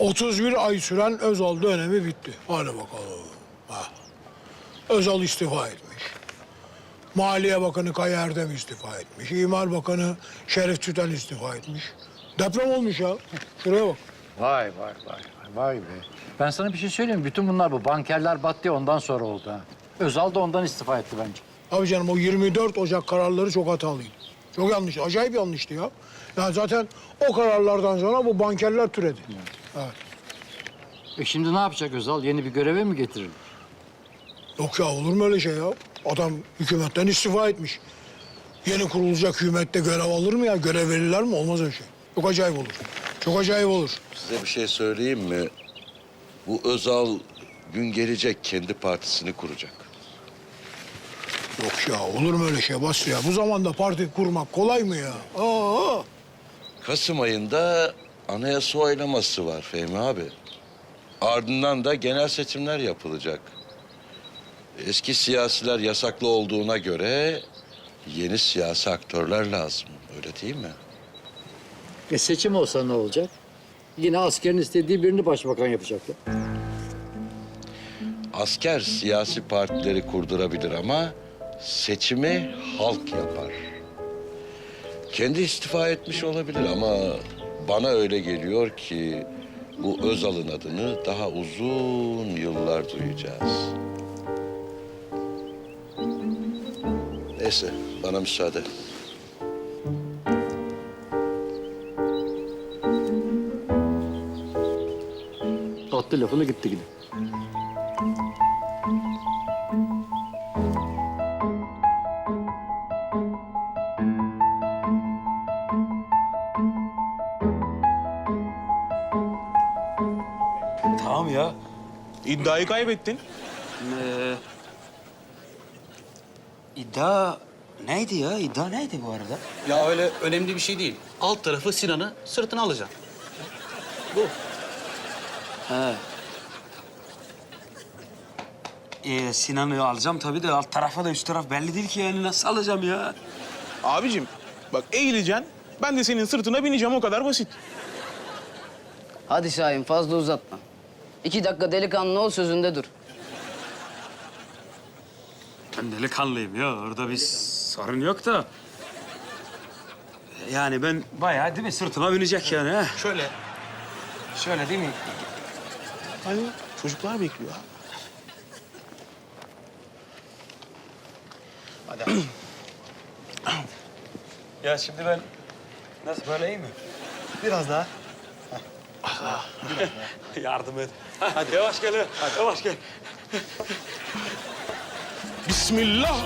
31 ay süren Özal dönemi bitti. Hadi bakalım. Ha. Özal istifa etmiş. Maliye Bakanı Kaya Erdem istifa etmiş. İmar Bakanı Şerif Tüten istifa etmiş. Deprem olmuş ya. Şuraya bak. Vay vay vay vay be. Ben sana bir şey söyleyeyim mi? Bütün bunlar bu bankerler battı ya ondan sonra oldu ha. Özal da ondan istifa etti bence. Abi canım o 24 Ocak kararları çok hatalıydı. Çok yanlış, acayip yanlıştı ya. Yani zaten o kararlardan sonra bu bankerler türedi. Evet. E şimdi ne yapacak Özal? Yeni bir göreve mi getirir? Yok ya olur mu öyle şey ya? Adam hükümetten istifa etmiş. Yeni kurulacak hükümette görev alır mı ya? Görev verirler mi? Olmaz öyle şey. Çok acayip olur. Çok acayip olur. Size bir şey söyleyeyim mi? Bu Özal gün gelecek kendi partisini kuracak. Yok ya olur mu öyle şey Basri ya? Bu zamanda parti kurmak kolay mı ya? Aa, Kasım ayında anayasa oylaması var Fehmi abi. Ardından da genel seçimler yapılacak. Eski siyasiler yasaklı olduğuna göre yeni siyasi aktörler lazım. Öyle değil mi? E seçim olsa ne olacak? Yine askerin istediği birini başbakan yapacaklar. Asker siyasi partileri kurdurabilir ama seçimi halk yapar. Kendi istifa etmiş olabilir ama bana öyle geliyor ki bu Özal'ın adını daha uzun yıllar duyacağız. Neyse bana müsaade. Attı lafını gitti yine. Tamam ya. İddiayı kaybettin. Ee, iddia neydi ya? İddia neydi bu arada? Ya öyle önemli bir şey değil. Alt tarafı Sinan'ı sırtına alacaksın. He. Ee, Sinan'ı alacağım tabii de alt tarafa da üst taraf belli değil ki yani nasıl alacağım ya? Abicim bak eğileceksin. Ben de senin sırtına bineceğim o kadar basit. Hadi Şahin fazla uzatma. İki dakika delikanlı ol sözünde dur. Ben delikanlıyım ya orada bir sorun yok da. Yani ben bayağı değil mi sırtıma binecek yani ha? Şöyle. Şöyle değil mi? Hani çocuklar bekliyor abi. Ya şimdi ben nasıl böyle iyi mi? Biraz daha. Yardım et. Hadi yavaş gel. Hadi yavaş gel. Bismillah.